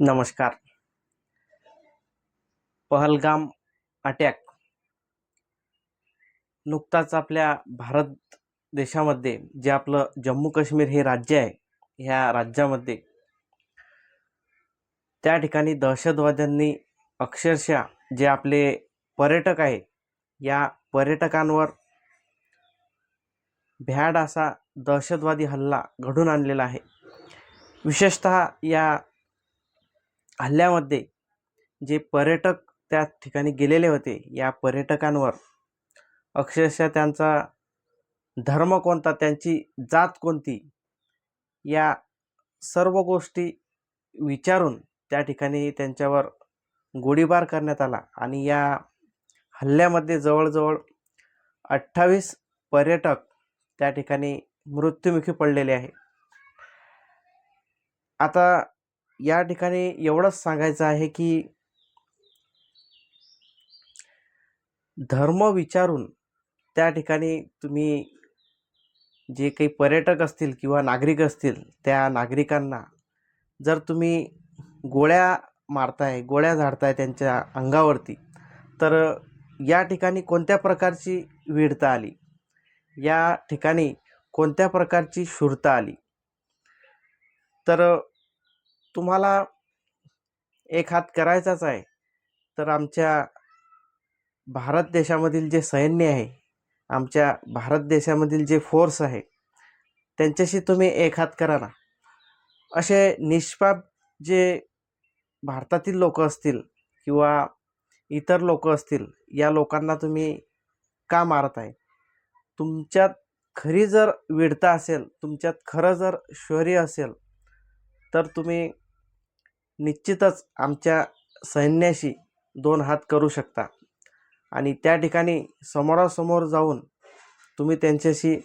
नमस्कार. पहलगाम अटॅक. नुकताच आपल्या भारत देशामध्ये जे आपलं जम्मू काश्मीर हे राज्य आहे ह्या राज्यामध्ये त्या ठिकाणी दहशतवाद्यांनी अक्षरशः जे आपले पर्यटक आहे या पर्यटकांवर भ्याड असा दहशतवादी हल्ला घडून आणलेला आहे. विशेषतः या हल्ल्यामध्ये जे पर्यटक त्या ठिकाणी गेलेले होते या पर्यटकांवर अक्षरशः त्यांचा धर्म कोणता त्यांची जात कोणती या सर्व गोष्टी विचारून त्या ठिकाणी त्यांच्यावर गोळीबार करण्यात आला आणि या हल्ल्यामध्ये जवळजवळ अठ्ठावीस पर्यटक त्या ठिकाणी मृत्युमुखी पडलेले आहे. आता या ठिकाणी एवढंच सांगायचं आहे की धर्म विचारून त्या ठिकाणी तुम्ही जे काही पर्यटक असतील किंवा नागरिक असतील त्या नागरिकांना जर तुम्ही गोळ्या मारताय गोळ्या झाडताय त्यांच्या अंगावरती तर या ठिकाणी कोणत्या प्रकारची वीरता आली? या ठिकाणी कोणत्या प्रकारची शूरता आली? तर तुम्हाला एक हात करायचाच आहे तर आमच्या भारत देशामधील जे सैन्य आहे आमच्या भारत देशामधील जे फोर्स आहे त्यांच्याशी तुम्ही एक हात करा ना. असे निष्पाप जे भारतातील लोक असतील किंवा इतर लोक असतील या लोकांना तुम्ही का मारत आहे? तुमच्यात खरी जर वीडता असेल तुमच्यात खरं जर शौर्य असेल तर तुम्ही निश्चितच आमच्या सैन्याशी दोन हात करू शकता. आणि त्या ठिकाणी समोरासमोर जाऊन तुम्ही त्यांच्याशी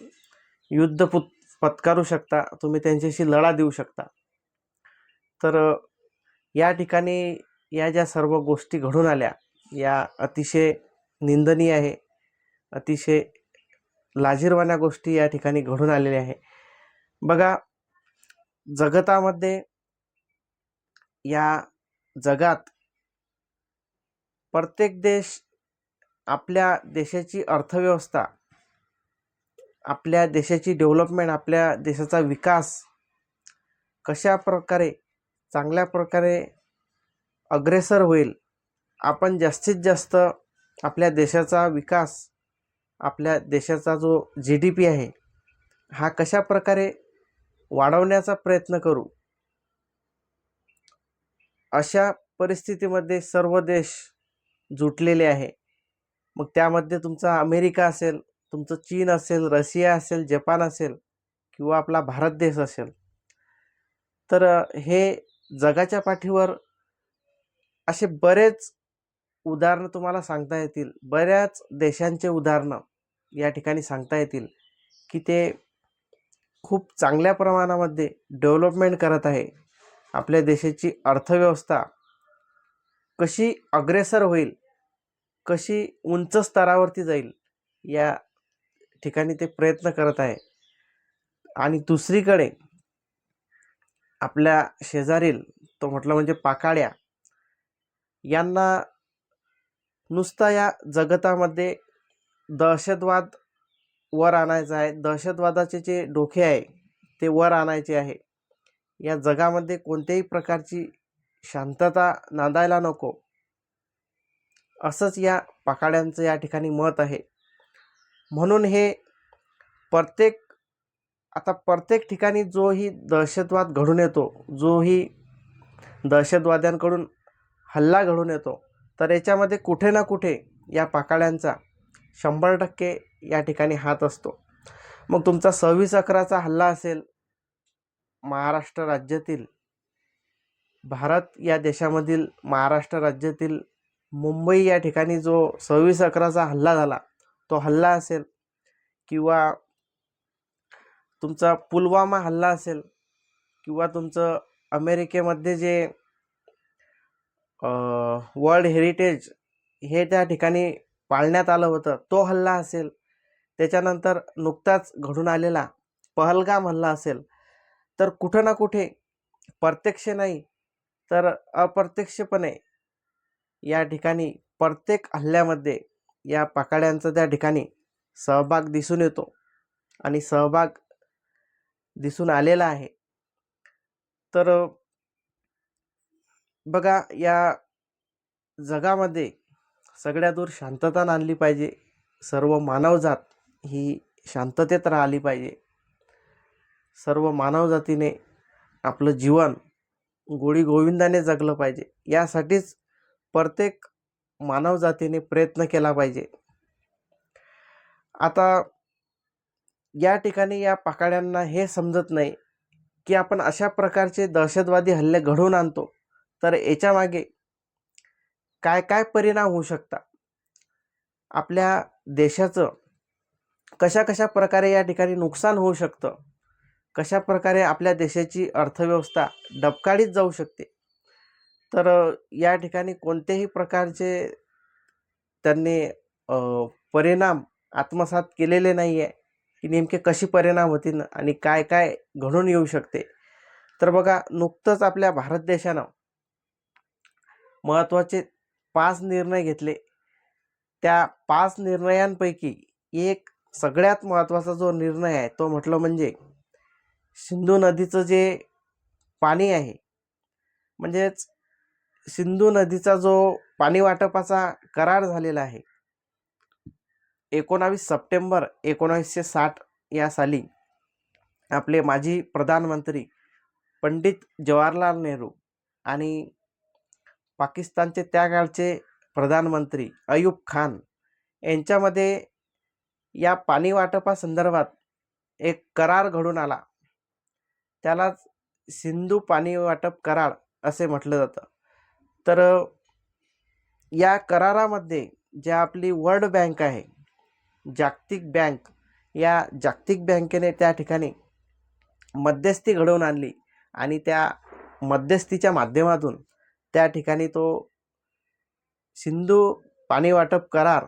युद्ध पुत पत्कारू शकता तुम्ही त्यांच्याशी लढा देऊ शकता. तर या ठिकाणी या ज्या सर्व गोष्टी घडून आल्या या अतिशय निंदनीय आहे अतिशय लाजीरवाण्या गोष्टी या ठिकाणी घडून आलेल्या आहे. बघा जगतामध्ये या जगात प्रत्येक देश आपल्या देशाची अर्थव्यवस्था आपल्या देशाची डेव्हलपमेंट आपल्या देशाचा विकास कशा प्रकारे चांगल्या प्रकारे अग्रेसर होईल आपण जास्तीत जास्त आपल्या देशाचा विकास आपल्या देशाचा जो जी डी पी आहे हा कशा प्रकारे वाढवण्याचा प्रयत्न करू? अशा परिस्थितीमध्ये सर्व देश जुटलेले आहे. मग त्यामध्ये तुमचा अमेरिका असेल तुमचं चीन असेल रशिया असेल जपान असेल किंवा आपला भारत देश असेल. तर हे जगाच्या पाठीवर असे बरेच उदाहरणं तुम्हाला सांगता येतील. बऱ्याच देशांचे उदाहरणं या ठिकाणी सांगता येतील की ते खूप चांगल्या प्रमाणामध्ये डेव्हलपमेंट करत आहे. आपल्या देशाची अर्थव्यवस्था कशी अग्रेसर होईल कशी उंच स्तरावरती जाईल या ठिकाणी ते प्रयत्न करत आहे. आणि दुसरीकडे आपल्या शेजारील तो म्हटलं म्हणजे पाकाड्या यांना नुसता या जगतामध्ये दहशतवाद वर आणायचा आहे. दहशतवादाचे जे डोके आहे ते वर आणायचे आहे. या जगामध्ये कोणत्याही प्रकारची शांतता नांदायला नको. असंच या पाकाड्यांचं या ठिकाणी मत आहे. म्हणून हे प्रत्येक आता प्रत्येक ठिकाणी जोही दहशतवाद घडून येतो जोही दहशतवाद्यांकडून हल्ला घडून येतो तर याच्यामध्ये कुठे ना कुठे या पाकाड्यांचा शंभर टक्के या ठिकाणी हात असतो. मग तुमचा सव्वीस अकराचा हल्ला असेल महाराष्ट्र राज्यातील भारत या देशामधील महाराष्ट्र राज्यातील मुंबई या ठिकाणी जो सव्वीस अकराचा हल्ला झाला तो हल्ला असेल किंवा तुमचा पुलवामा हल्ला असेल किंवा तुमचं अमेरिकेमध्ये जे वर्ल्ड हेरिटेज हे त्या ठिकाणी पाळण्यात आलं होतं तो हल्ला असेल. त्याच्यानंतर नुकताच घडून आलेला पहलगाम हल्ला असेल. तर कुठं ना कुठे प्रत्यक्ष नाही तर अप्रत्यक्षपणे या ठिकाणी प्रत्येक हल्ल्यामध्ये या पाकाड्यांचा त्या ठिकाणी सहभाग दिसून येतो आणि सहभाग दिसून आलेला आहे. तर बघा या जगामध्ये सगळ्या दूर शांतता आणली पाहिजे सर्व मानवजात ही शांततेत राहिली पाहिजे. सर्व मानवजातीने आपलं जीवन गोडी गोविंदाने जगलं पाहिजे. यासाठीच प्रत्येक मानवजातीने प्रयत्न केला पाहिजे. आता या ठिकाणी या पाकाड्यांना हे समजत नाही की आपण अशा प्रकारचे दहशतवादी हल्ले घडवून आणतो तर याच्यामागे काय काय परिणाम होऊ शकतात? आपल्या देशाचं कशा कशा प्रकारे या ठिकाणी नुकसान होऊ शकतं? कशा प्रकारे आपल्या देशाची अर्थव्यवस्था डबकाळीत जाऊ शकते? तर या ठिकाणी कोणत्याही प्रकारचे त्यांनी परिणाम आत्मसात केलेले नाही आहे की नेमके कशी परिणाम होतील आणि काय काय घडून येऊ शकते? तर बघा नुकतंच आपल्या भारत देशानं महत्त्वाचे पाच निर्णय घेतले. त्या पाच निर्णयांपैकी एक सगळ्यात महत्त्वाचा जो निर्णय आहे तो म्हटलं म्हणजे सिंधू नदीचं जे पाणी आहे म्हणजेच सिंधू नदीचा जो पाणी वाटपाचा करार झालेला आहे एकोणावीस सप्टेंबर एकोणावीसशे साठ या साली आपले माजी प्रधानमंत्री पंडित जवाहरलाल नेहरू आणि पाकिस्तानचे त्या काळचे प्रधानमंत्री अयूब खान यांच्यामध्ये या पाणी वाटपासंदर्भात एक करार घडून आला. त्यालाच सिंधू पाणी वाटप करार असे म्हटलं जातं. तर या करारामध्ये ज्या आपली वर्ल्ड बँक आहे जागतिक बँक या जागतिक बँकेने त्या ठिकाणी मध्यस्थी घडवून आणली आणि त्या मध्यस्थीच्या माध्यमातून त्या ठिकाणी तो सिंधू पाणी वाटप करार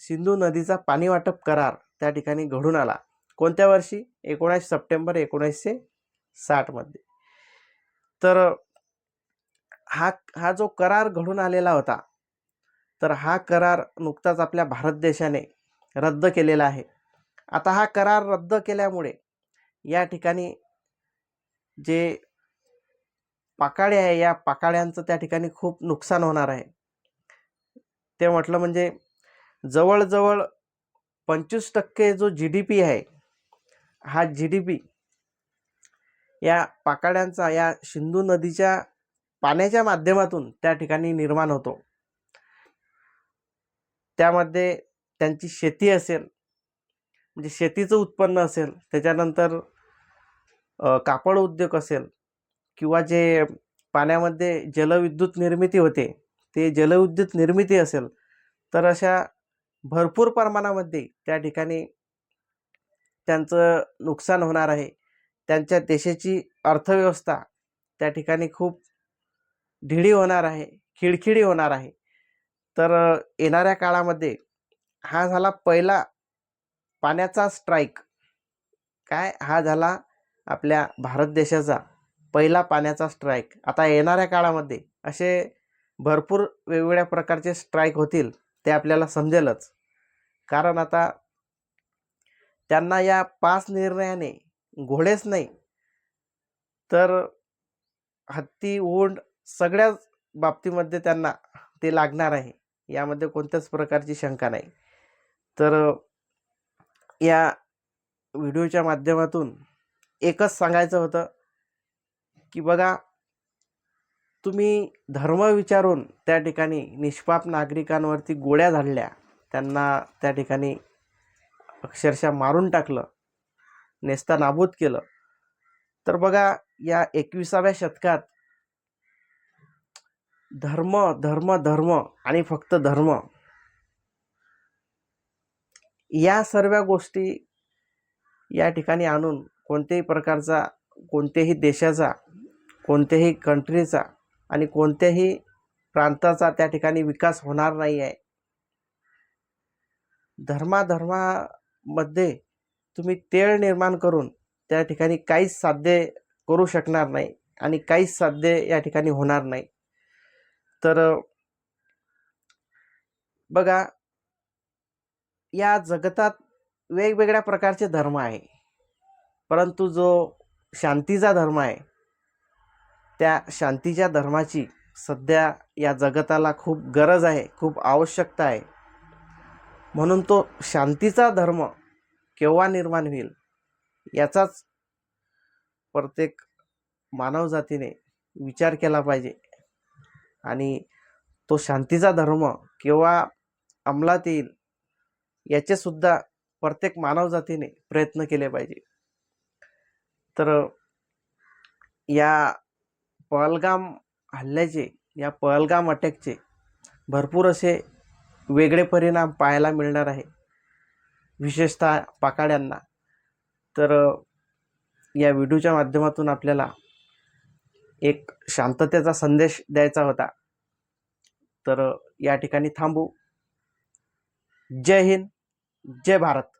सिंधू नदीचा पाणी वाटप करार त्या ठिकाणी घडून आला. कोणत्या वर्षी? एकोणीस सप्टेंबर एकोणीसशे साठमध्ये तर हा हा जो करार घडून आलेला होता तर हा करार नुकताच आपल्या भारत देशाने रद्द केलेला आहे. आता हा करार रद्द केल्यामुळे या ठिकाणी जे पाकाळे आहे या पाकाळ्यांचं त्या ठिकाणी खूप नुकसान होणार आहे. ते म्हटलं म्हणजे जवळजवळ पंचवीस टक्के जो जी डी पी आहे हा जी डी पी या पाकाड्यांचा या सिंधू नदीच्या पाण्याच्या माध्यमातून त्या ठिकाणी निर्माण होतो. त्यामध्ये त्यांची शेती असेल म्हणजे शेतीचं उत्पन्न असेल त्याच्यानंतर कापड उद्योग असेल किंवा जे पाण्यामध्ये जलविद्युत निर्मिती होते ते जलविद्युत निर्मिती असेल तर अशा भरपूर प्रमाणामध्ये त्या ठिकाणी त्यांचं नुकसान होणार आहे. त्यांच्या देशाची अर्थव्यवस्था त्या ठिकाणी खूप ढिळी होणार आहे खिडखिडी होणार आहे. तर येणाऱ्या काळामध्ये हा झाला पहिला पाण्याचा स्ट्राईक काय? हा झाला आपल्या भारत देशाचा पहिला पाण्याचा स्ट्राईक आता येणाऱ्या काळामध्ये असे भरपूर वेगवेगळ्या प्रकारचे स्ट्राईक होतील ते आपल्याला समजेलच. कारण आता त्यांना या पाच निर्णयाने घोडेच नाही. तर हत्ती ऊंट सगळ्याच बाबतीमध्ये त्यांना ते लागणार आहे. यामध्ये कोणत्याच प्रकारची शंका नाही. तर या व्हिडिओच्या माध्यमातून एकच सांगायचं होतं की बघा तुम्ही धर्म विचारून त्या ठिकाणी निष्पाप नागरिकांवरती गोळ्या झाडल्या त्यांना त्या ठिकाणी अक्षरशः मारून टाकलं नेस्ता नाबूद केलं. तर बघा या एकविसाव्या शतकात धर्म धर्म धर्म आणि फक्त धर्म या सर्व गोष्टी या ठिकाणी आणून कोणत्याही प्रकारचा कोणत्याही देशाचा कोणत्याही कंट्रीचा आणि कोणत्याही प्रांताचा त्या ठिकाणी विकास होणार नाही आहे धर्माधर्मामध्ये तुम्ही तेळ निर्माण करून त्या ठिकाणी काहीच साध्य करू शकणार नाही आणि काहीच साध्य या ठिकाणी होणार नाही. तर बघा या जगतात वेगवेगळ्या प्रकारचे धर्म आहे. परंतु जो शांतीचा धर्म आहे त्या शांतीच्या धर्माची सध्या या जगताला खूप गरज आहे खूप आवश्यकता आहे. म्हणून तो शांतीचा धर्म केव्हा निर्माण होईल? याचाच प्रत्येक मानवजातीने विचार केला पाहिजे. आणि तो शांतीचा धर्म केव्हा अंमलात येईल याचेसुद्धा प्रत्येक मानवजातीने प्रयत्न केले पाहिजे. तर या पहलगाम हल्ल्याचे या पहलगाम अटॅकचे भरपूर असे वेगळे परिणाम पाहायला मिळणार आहे. विशेषतः पाकाड्यांना. तर या व्हिडिओच्या माध्यमातून आपल्याला एक शांततेचा संदेश द्यायचा होता. तर या ठिकाणी थांबू. जय हिंद जय भारत.